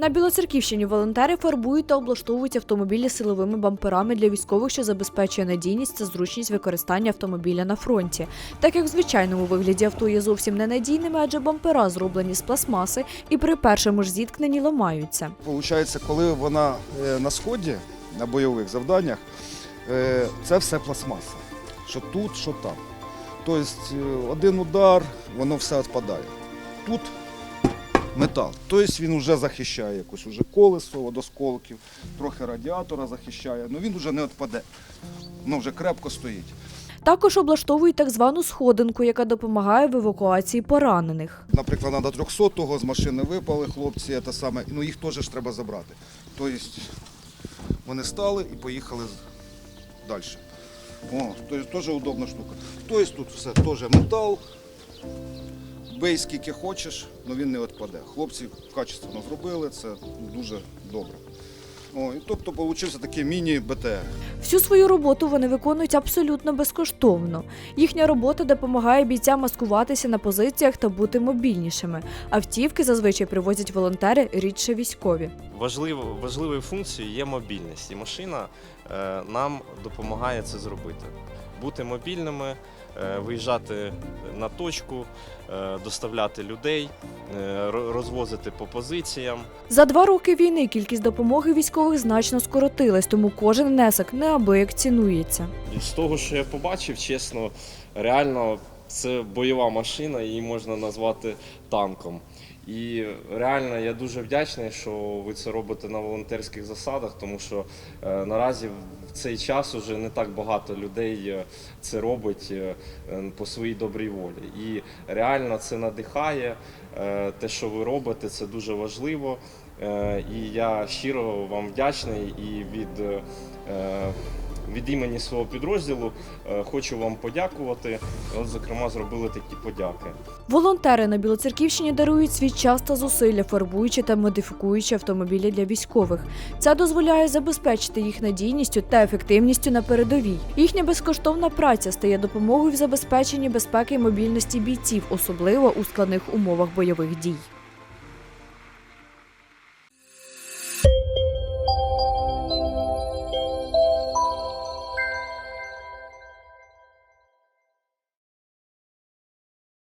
На Білоцерківщині волонтери фарбують та облаштовують автомобілі силовими бамперами для військових, що забезпечує надійність та зручність використання автомобіля на фронті. Так як в звичайному вигляді авто є зовсім ненадійними, адже бампера зроблені з пластмаси і при першому ж зіткненні ламаються. Получається, коли вона е, на сході, на бойових завданнях, е, це все пластмаса. Що тут, що там. Тобто е, один удар, воно все відпадає. Тут метал. Тобто він вже захищає якось уже колесо від осколків, трохи радіатора захищає, але він вже не відпаде. Воно вже крепко стоїть. Також облаштовують так звану сходинку, яка допомагає в евакуації поранених. Наприклад, треба 300-го, з машини випали хлопці, те саме, ну їх теж ж треба забрати. Тобто вони стали і поїхали далі. О, тобто теж удобна штука. Тобто тут все теж метал. Бей скільки хочеш, але він не відпаде. Хлопці качественно зробили, це дуже добре. О, і тобто вийшов такий міні-БТР. Всю свою роботу вони виконують абсолютно безкоштовно. Їхня робота допомагає бійцям маскуватися на позиціях та бути мобільнішими. Автівки зазвичай привозять волонтери, рідше військові. Важливо, важливою функцією є мобільність, і машина е, нам допомагає це зробити. Бути мобільними, е, виїжджати на точку, е, доставляти людей, е, розвозити по позиціям. За два роки війни кількість допомоги військових значно скоротилась, тому кожен внесок неабияк цінується. З того, що я побачив, чесно, реально це бойова машина, її можна назвати танком. І реально я дуже вдячний, що ви це робите на волонтерських засадах, тому що е, наразі в цей час уже не так багато людей е, це робить е, е, по своїй добрій волі. І реально це надихає. Е, те, що ви робите, це дуже важливо. Е, і я щиро вам вдячний і від. е, від імені свого підрозділу е, хочу вам подякувати. От, зокрема, зробили такі подяки. Волонтери на Білоцерківщині дарують свій час та зусилля, фарбуючи та модифікуючи автомобілі для військових. Це дозволяє забезпечити їх надійністю та ефективністю на передовій. Їхня безкоштовна праця стає допомогою в забезпеченні безпеки і мобільності бійців, особливо у складних умовах бойових дій.